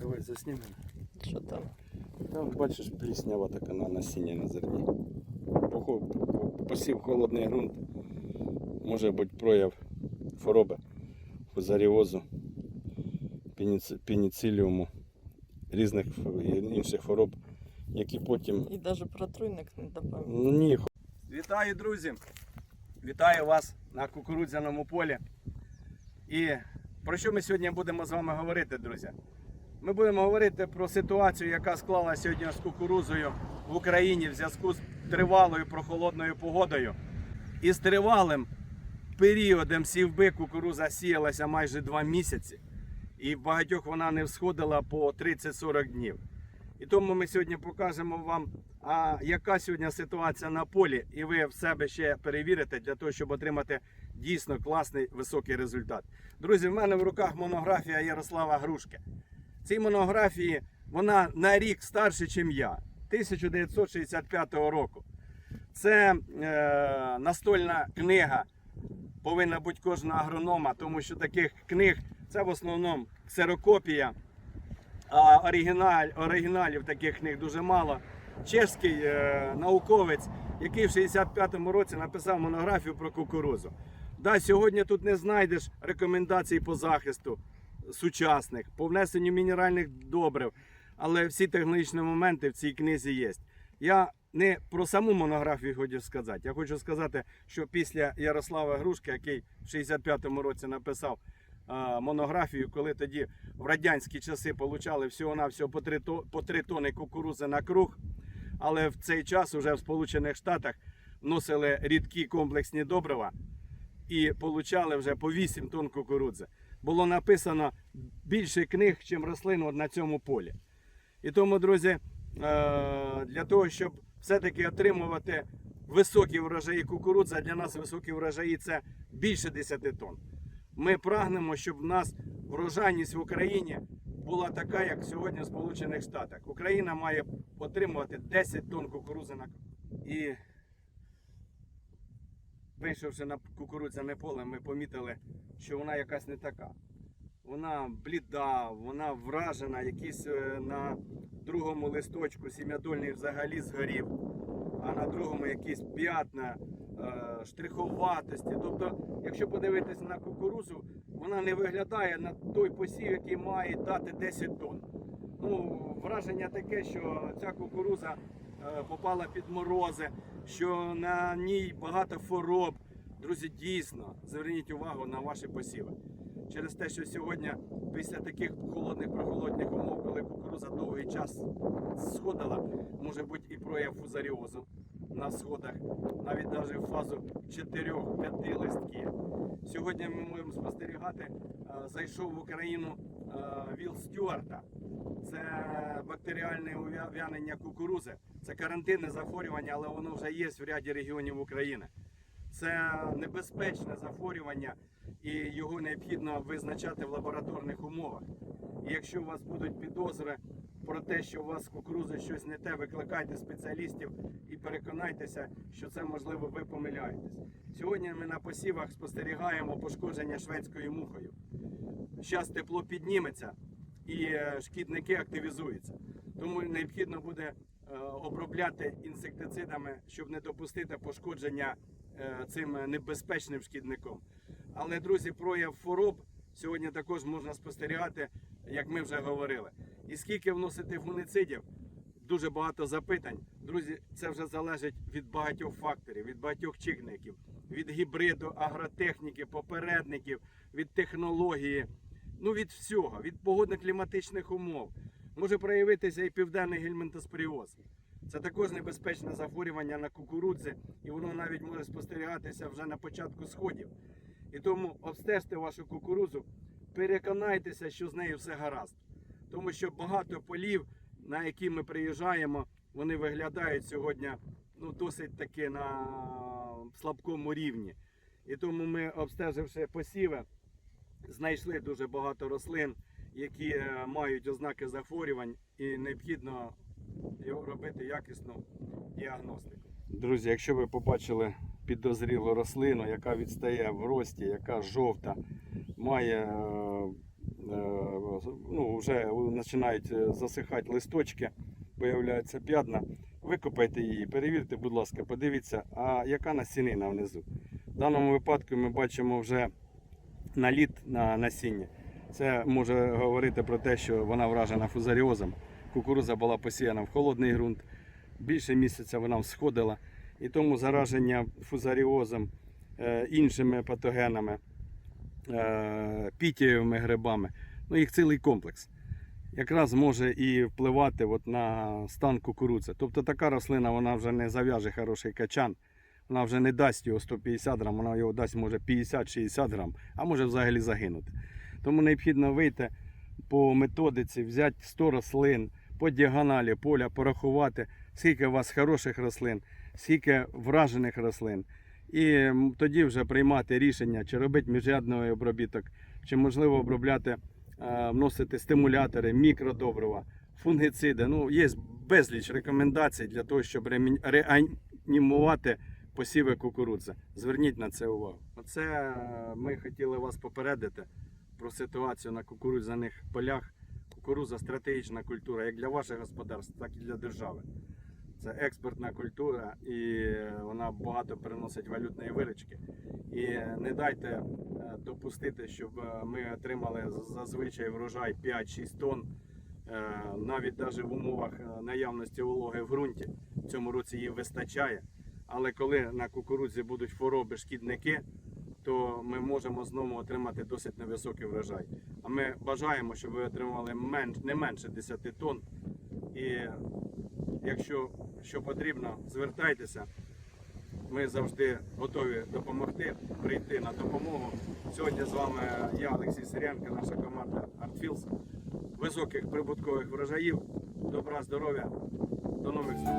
Давай заснімемо. Що там? Там бачиш пліснява така на насіння на зерні. Посів холодний ґрунт. Може бути прояв хвороби, фузаріозу, пеніциліуму, різних інших хвороб, які потім І навіть протруйник не добавив. Ну, ні. Вітаю, друзі! Вітаю вас на кукурудзяному полі. І про що ми сьогодні будемо з вами говорити, друзі? Ми будемо говорити про ситуацію, яка склалася сьогодні з кукурузою в Україні в зв'язку з тривалою прохолодною погодою. І з тривалим періодом сівби кукуруза сіялася майже два місяці. І в багатьох вона не всходила по 30-40 днів. І тому ми сьогодні покажемо вам, а яка сьогодні ситуація на полі, і ви в себе ще перевірите для того, щоб отримати дійсно класний високий результат. Друзі, в мене в руках монографія Ярослава Грушки. Цій монографії вона на рік старше, ніж я, 1965 року. Це е, настольна книга повинна бути кожного агронома, тому що таких книг це в основному ксерокопія. А оригіналь, оригіналів таких книг дуже мало. Чешський е, науковець, який в 65-му році написав монографію про кукурузу. Да, сьогодні тут не знайдеш рекомендацій по захисту сучасних, по внесенню мінеральних добрив, але всі технологічні моменти в цій книзі є. Я не про саму монографію хочу сказати. Я хочу сказати, що після Ярослава Грушки, який в 65-му році написав монографію, коли тоді в радянські часи получали всього-навсього по 3, по 3 тони кукурузи на круг, але в цей час уже в Сполучених Штатах вносили рідкі комплексні добрива і получали вже по 8 тонн кукурудзи. Було написано більше книг, ніж рослин на цьому полі. І тому, друзі, е, для того, щоб все-таки отримувати високі врожаї кукурудзи, для нас високі врожаї це більше 10 тонн. Ми прагнемо, щоб в нас врожайність в Україні була така, як сьогодні в Сполучених Штатах. Україна має отримувати 10 тонн кукурузи на і вийшовши на кукурудзяне поле, ми помітили, що вона якась не така. Вона бліда, вона вражена, якісь е, на другому листочку сім'ядольний взагалі згорів, а на другому якісь п'ятна, е, штриховатості. Тобто, якщо подивитися на кукурузу, вона не виглядає на той посів, який має дати 10 тонн. Ну, враження таке, що ця кукуруза попала під морози, що на ній багато хвороб. Друзі, дійсно, зверніть увагу на ваші посіви. Через те, що сьогодні, після таких холодних прохолодних умов, коли кукуруза довгий час сходила, може бути і прояв фузаріозу на сходах, навіть навіть в фазу 4-5 листків. Сьогодні ми можемо спостерігати, е, зайшов в Україну е, Віл Стюарта. Це бактеріальне ув'янення кукурузи. Це карантинне захворювання, але воно вже є в ряді регіонів України. Це небезпечне захворювання, і його необхідно визначати в лабораторних умовах. І якщо у вас будуть підозри про те, що у вас з кукурузою щось не те, викликайте спеціалістів і переконайтеся, що це можливо ви помиляєтесь. Сьогодні ми на посівах спостерігаємо пошкодження шведською мухою. Зараз тепло підніметься і е, шкідники активізуються. Тому необхідно буде е, обробляти інсектицидами, щоб не допустити пошкодження е, цим небезпечним шкідником. Але, друзі, прояв хвороб сьогодні також можна спостерігати, як ми вже говорили. І скільки вносити фунгицидів, дуже багато запитань. Друзі, це вже залежить від багатьох факторів, від багатьох чинників, від гібриду, агротехніки, попередників, від технології, ну від всього, від погодно-кліматичних умов. Може проявитися і південний гельминтоспоріоз. Це також небезпечне захворювання на кукурудзи, і воно навіть може спостерігатися вже на початку сходів. І тому обстежте вашу кукурудзу, переконайтеся, що з нею все гаразд. Тому що багато полів, на які ми приїжджаємо, вони виглядають сьогодні ну, досить таки на слабкому рівні. І тому ми, обстеживши посіви, знайшли дуже багато рослин, які е, мають ознаки захворювань, і необхідно робити якісну діагностику. Друзі, якщо ви побачили підозрілу рослину, яка відстає в рості, яка жовта, має е, ну, вже починають е, засихати листочки, появляються п'ятна. Викопайте її, перевірте, будь ласка, подивіться, а яка насінина внизу. В даному випадку ми бачимо вже наліт на насіння. Це може говорити про те, що вона вражена фузаріозом. Кукуруза була посіяна в холодний ґрунт, більше місяця вона всходила, і тому зараження фузаріозом, е, іншими патогенами, е, пітієвими грибами, ну їх цілий комплекс. Якраз може і впливати от на стан кукурудзи. Тобто така рослина вона вже не зав'яже хороший качан, вона вже не дасть його 150 грам, вона його дасть може 50-60 грам, а може взагалі загинути. Тому необхідно вийти по методиці, взяти 100 рослин по діагоналі поля, порахувати, скільки у вас хороших рослин, скільки вражених рослин. І тоді вже приймати рішення, чи робити міжрядний обробіток, чи можливо обробляти, е, вносити стимулятори, мікродобрива, фунгициди. Ну, є безліч рекомендацій для того, щоб реанімувати посіви кукурудзи. Зверніть на це увагу. Оце е, ми хотіли вас попередити про ситуацію на кукурудзяних полях. Кукуруза стратегічна культура як для ваших господарств, так і для держави. Це експортна культура, і вона багато приносить валютної виручки. І не дайте е, допустити, щоб е, ми отримали зазвичай врожай 5-6 тонн, навіть навіть в умовах наявності вологи в ґрунті. В цьому році її вистачає. Але коли на кукурудзі будуть хвороби, шкідники, то ми можемо знову отримати досить невисокий врожай. А ми бажаємо, щоб ви отримали менш, не менше 10 тонн. І якщо що потрібно, звертайтеся. Ми завжди готові допомогти, прийти на допомогу. Сьогодні з вами я, Олексій Сиренко, наша команда Artfields. Високих прибуткових врожаїв, добра, здоров'я. До нових зустрічей.